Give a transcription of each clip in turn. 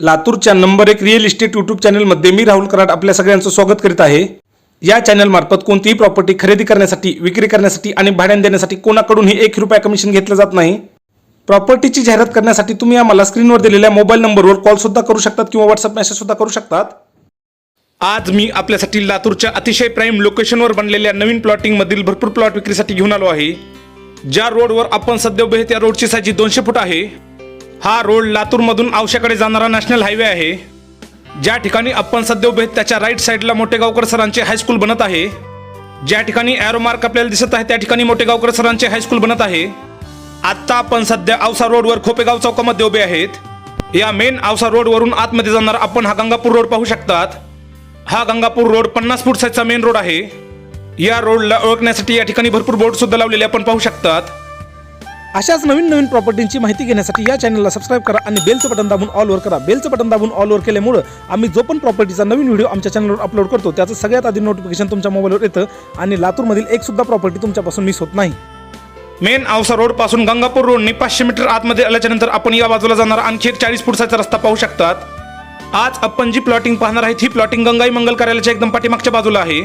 लातूरच्या नंबर एक real estate YouTube चॅनलमध्ये मी राहुल कराड आपल्या सगळ्यांचं स्वागत करीत आहे. या चॅनलमार्फत कोणतीही प्रॉपर्टी खरेदी करण्यासाठी विक्री करण्यासाठी आणि भाड्याने देण्यासाठी कोणाकडूनही एक रुपया कमिशन घेतलं जात नाही. प्रॉपर्टीची जाहिरात करण्यासाठी तुम्ही आम्हाला स्क्रीनवर दिलेल्या मोबाईल नंबरवर कॉलसुद्धा करू शकतात किंवा व्हॉट्सअप मेसेजसुद्धा करू शकतात. आज मी आपल्यासाठी लातूरच्या अतिशय प्राईम लोकेशनवर बनलेल्या नवीन प्लॉटिंगमधील भरपूर प्लॉट विक्रीसाठी घेऊन आलो आहे. ज्या रोडवर आपण सध्या उभे त्या रोडची साजी दोनशे फूट आहे. हा रोड लातूरमधून औशाकडे जाणारा नॅशनल हायवे आहे. ज्या ठिकाणी आपण सध्या उभे आहेत त्याच्या राईट साईडला मोठेगावकर सरांचे हायस्कूल बनत आहे. ज्या ठिकाणी एरो मार्क आपल्याला दिसत आहे त्या ठिकाणी मोठेगावकर सरांचे हायस्कूल बनत आहे. आत्ता आपण सध्या औसा रोडवर खोपेगाव चौकामध्ये उभे आहेत. या मेन औसा रोडवरून आतमध्ये जाणार आपण हा गंगापूर रोड पाहू शकतात. हा गंगापूर रोड पन्नास फूट साईजचा मेन रोड आहे. या रोडला ओळखण्यासाठी या ठिकाणी भरपूर बोर्ड सुद्धा लावलेले आपण पाहू शकतात. अशाच नवीन नवीन प्रॉपर्टींची माहिती घेण्यासाठी या चॅनलला सबस्क्राईब करा आणि बेलचं बटन दाबून ऑलवर करा. बेलचं बटन दाबून ऑलवर केल्यामुळं आम्ही जो पण प्रॉपर्टीचा नवीन व्हिडिओ आमच्या चॅनलवर अपलोड करतो त्याचं सगळ्यात आधी नोटिफिकेशन तुमच्या मोबाईलवर येतं आणि लातूरमधील एक सुद्धा प्रॉपर्टी तुमच्यापासून मिस होत नाही. मेन औसा रोडपासून गंगापूर रोडने पाचशे मीटर आतमध्ये आल्याच्यानंतर आपण या बाजूला जाणार. आणखी एक चाळीस फुटाचा रस्ता पाहू शकतात. आज आपण जी प्लॉटिंग पाहणार आहेत ही प्लॉटिंग गंगाई मंगल कार्यालयाच्या एकदम पाठीमागच्या बाजूला आहे.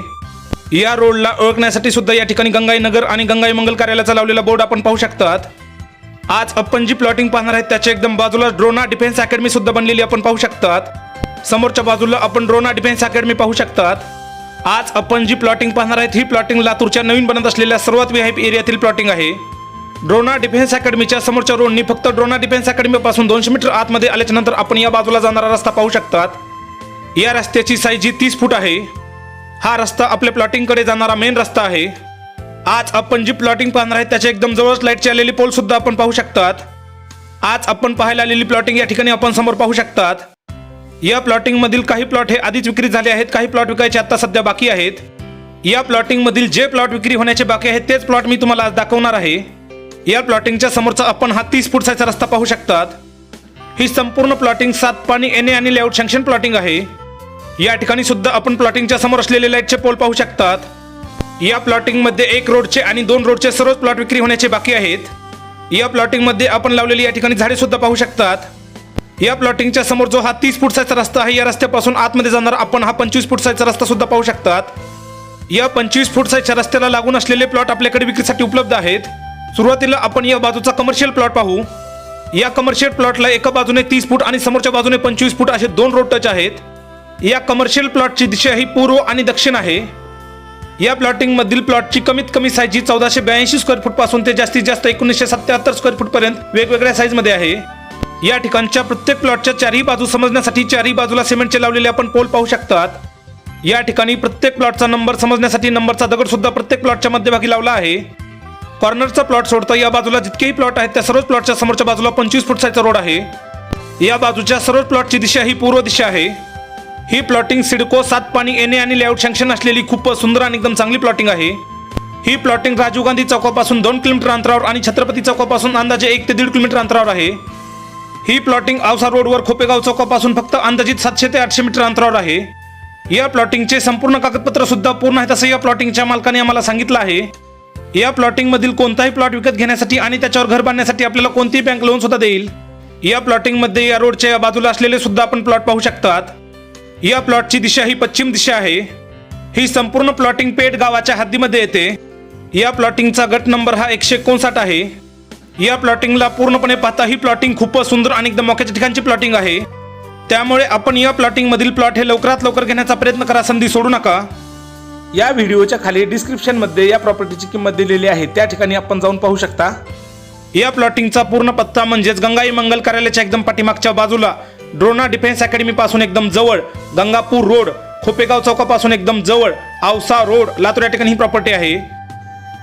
या रोडला ओळखण्यासाठी सुद्धा या ठिकाणी गंगाई नगर आणि गंगाई मंगल कार्यालयाचा लावलेला बोर्ड आपण पाहू शकतात. आज आपण जी प्लॉटिंग पाहणार आहेत त्याच्या एकदम बाजूला ड्रोना डिफेन्स अकॅडमी सुद्धा बनलेली आपण पाहू शकतात. समोरच्या बाजूला आपण ड्रोना डिफेन्स अकॅडमी पाहू शकतात. आज आपण जी प्लॉटिंग पाहणार आहेत. ही प्लॉटिंग लातूरच्या नवीन बनत असलेल्या सर्वात व्ही एरियातील प्लॉटिंग आहे. ड्रोना डिफेन्स अकॅडमीच्या समोरच्या रोडनी फक्त ड्रोना डिफेन्स अकॅडमीपासून दोनशे मीटर आतमध्ये आल्याच्यानंतर आपण या बाजूला जाणारा रस्ता पाहू शकतात. या रस्त्याची साईज जी तीस फूट आहे. हा रस्ता आपल्या प्लॉटिंगकडे जाणारा मेन रस्ता आहे. आज आपण जी प्लॉटिंग पाहणार आहे त्याच्या एकदम जवळच लाईटची आलेली पोल सुद्धा आपण पाहू शकतात. आज आपण पाहायला आलेली प्लॉटिंग या ठिकाणी आपण समोर पाहू शकतात. या प्लॉटिंग मधील काही प्लॉट हे आधीच विक्री झाले आहेत काही प्लॉट विकायचे आता सध्या बाकी आहेत. या प्लॉटिंग मधील जे प्लॉट विक्री होण्याचे बाकी आहेत तेच प्लॉट मी तुम्हाला आज दाखवणार आहे. या प्लॉटिंगच्या समोरचा आपण हा तीस फूट रस्ता पाहू शकतात. ही संपूर्ण प्लॉटिंग सात पाणी एने आणि लेआउट सँक्शन प्लॉटिंग आहे. या ठिकाणी सुद्धा आपण प्लॉटिंगच्या समोर असलेले लाईटचे पोल पाहू शकतात. या प्लॉटिंगमध्ये एक रोडचे आणि दोन रोडचे सर्वच प्लॉट विक्री होण्याचे बाकी आहेत. या प्लॉटिंगमध्ये आपण लावलेली या ठिकाणी झाडे सुद्धा पाहू शकतात. या प्लॉटिंगच्या समोर जो हा तीस फुटसाचा रस्ता आहे या रस्त्यापासून आतमध्ये जाणार आपण हा पंचवीस फुटसाचा रस्ता सुद्धा पाहू शकतात. या पंचवीस फुटसाच्या रस्त्याला लागून असलेले प्लॉट आपल्याकडे विक्रीसाठी उपलब्ध आहेत. सुरुवातीला आपण या बाजूचा कमर्शियल प्लॉट पाहू. या कमर्शियल प्लॉटला एका बाजूने तीस फूट आणि समोरच्या बाजूने पंचवीस फूट असे दोन रोड टच आहेत. या कमर्शियल प्लॉटची दिशा ही पूर्व आणि दक्षिण आहे. या प्लॉटिंगमधील प्लॉटची कमीत कमी साईज ही चौदाशे ब्याऐंशी स्क्वेअर फूटपासून ते जास्तीत जास्त एकोणीसशे सत्याहत्तर स्क्वेअर फूट पर्यंत वेगवेगळ्या साईजमध्ये आहे. या ठिकाणच्या प्रत्येक प्लॉटच्या चारही बाजू समजण्यासाठी चारही बाजूला सिमेंटचे लावलेले आपण पोल पाहू शकतात. या ठिकाणी प्रत्येक प्लॉटचा नंबर समजण्यासाठी नंबरचा दगड सुद्धा प्रत्येक प्लॉटच्या मध्यभागी लावला आहे. कॉर्नरचा प्लॉट सोडता या बाजूला जितकेही प्लॉट आहेत त्या सर्वच प्लॉटच्या समोरच्या बाजूला पंचवीस फूट साईजचा रोड आहे. या बाजूच्या सर्व प्लॉटची दिशा ही पूर्व दिशा आहे. ही प्लॉटिंग सिडको सात पाणी येणे आणि लेआउट सँक्शन असलेली खूप सुंदर आणि एकदम चांगली प्लॉटिंग आहे. ही प्लॉटिंग राजीव गांधी चौकापासून दोन किलोमीटर अंतरावर आणि छत्रपती चौकापासून अंदाजे एक ते दीड किलोमीटर अंतरावर आहे. ही प्लॉटिंग औसा रोडवर खोपेगाव चौकापासून फक्त अंदाजित सातशे ते आठशे मीटर अंतरावर आहे. या प्लॉटिंगचे संपूर्ण कागदपत्र सुद्धा पूर्ण आहेत असं या प्लॉटिंगच्या मालकाने आम्हाला सांगितलं आहे. या प्लॉटिंग मधील कोणताही प्लॉट विकत घेण्यासाठी आणि त्याच्यावर घर बांधण्यासाठी आपल्याला कोणतीही बँक लोन सुद्धा देईल. या प्लॉटिंगमध्ये या रोडच्या बाजूला असलेले सुद्धा आपण प्लॉट पाहू शकतात. या प्लॉटची दिशा ही पश्चिम दिशा आहे. ही संपूर्ण प्लॉटिंग पेठ गावाच्या हद्दीमध्ये येते. या प्लॉटिंगचा गट नंबर हा एकशे एकोणसाठ आहे. या प्लॉटिंगला पूर्णपणे पाहता ही प्लॉटिंग खूपच सुंदर आणि एकदम मोक्याच्या ठिकाणची प्लॉटिंग आहे. त्यामुळे आपण या प्लॉटिंगमधील प्लॉट हे लवकरात लवकर घेण्याचा प्रयत्न करा संधी सोडू नका. या व्हिडिओच्या खाली डिस्क्रिप्शनमध्ये या प्रॉपर्टीची किंमत दिलेली आहे. त्या ठिकाणी आपण जाऊन पाहू शकता. या प्लॉटिंगचा पूर्ण पत्ता म्हणजेच गंगाई मंगल कार्यालयाच्या एकदम पाठीमागच्या बाजूला. ड्रोना डिफेन्स अकॅडमी पासून एकदम जवळ गंगापूर रोड खोपेगाव चौकापासून एकदम जवळ औसा रोड लातूर या ठिकाणी ही प्रॉपर्टी आहे.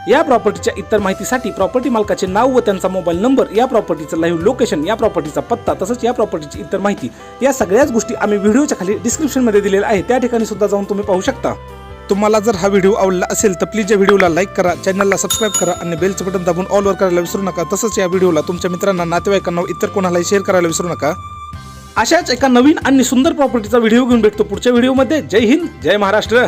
या प्रॉपर्टीच्या इतर माहितीसाठी प्रॉपर्टी मालकाचे नाव व त्यांचा मोबाईल नंबर या प्रॉपर्टीचं लाईव्ह लोकेशन या प्रॉपर्टीचा पत्ता तसंच या प्रॉपर्टीची इतर माहिती या सगळ्याच गोष्टी आम्ही व्हिडिओच्या खाली डिस्क्रिप्शनमध्ये दिलेल्या आहे त्या ठिकाणी सुद्धा जाऊन तुम्ही पाहू शकता. तुम्हाला जर हा व्हिडिओ आवडला असेल तर प्लीज या व्हिडिओला लाईक करा चॅनलला सबस्क्राईब करा आणि बेलचं बटन दाबून ऑलवर करायला विसरू नका. तसंच या व्हिडिओला तुमच्या मित्रांना नातेवाईकांना इतर कोणालाही शेअर करायला विसरू नका. अशाच एका नवीन आणि सुंदर प्रॉपर्टीचा व्हिडिओ घेऊन भेटतो पुढच्या व्हिडिओमध्ये जय हिंद जय महाराष्ट्र.